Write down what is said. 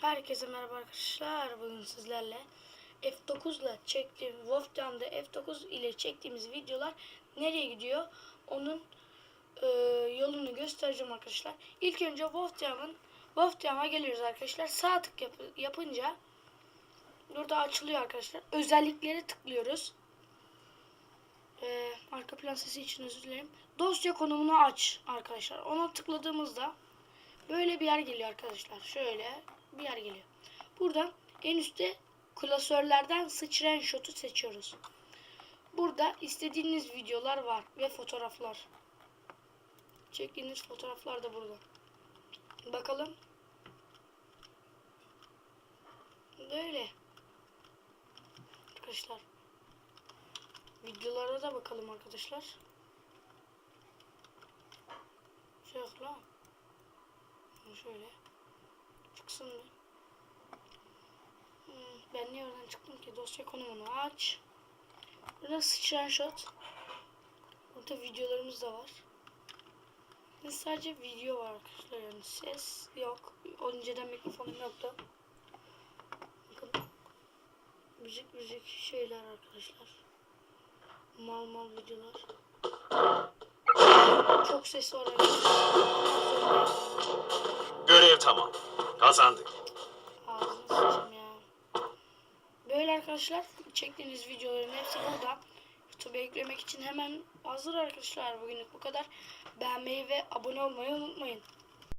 Herkese merhaba arkadaşlar. Bugün sizlerle F9 ile çektiğim Wolfen'de F9 ile çektiğimiz videolar nereye gidiyor? Onun e, yolunu göstereceğim arkadaşlar. İlk önce Wolfen'ın Wolfen'a geliyoruz arkadaşlar. Sağ tık yap- yapınca burada açılıyor arkadaşlar. Özellikleri tıklıyoruz. E, arka plan sesi için özür dilerim. Dosya konumunu aç arkadaşlar. Ona tıkladığımızda Böyle bir yer geliyor arkadaşlar. Şöyle bir yer geliyor. Buradan en üstte klasörlerden sıçrayan shot'u seçiyoruz. Burada istediğiniz videolar var ve fotoğraflar. Çektiğiniz fotoğraflar da burada. Bakalım. Böyle. Arkadaşlar. Videolara da bakalım arkadaşlar. Şey yok lan. Şöyle. Çıksın mı? Hmm, ben niye oradan çıktım ki? Dosya konumunu aç. Burada sıçrayan shot. Burada videolarımız da var. Ve sadece video var arkadaşlar yani ses yok. Önceden mikrofonum yoktu. Bakın. Müzik müzik şeyler arkadaşlar. Mal mal videolar. Çok ses var arkadaşlar. Tamam. Kazandık. Ağzını ya. Böyle arkadaşlar çektiğiniz videoların hepsi burada. YouTube'a eklemek için hemen hazır arkadaşlar. Bugünlük bu kadar. Beğenmeyi ve abone olmayı unutmayın.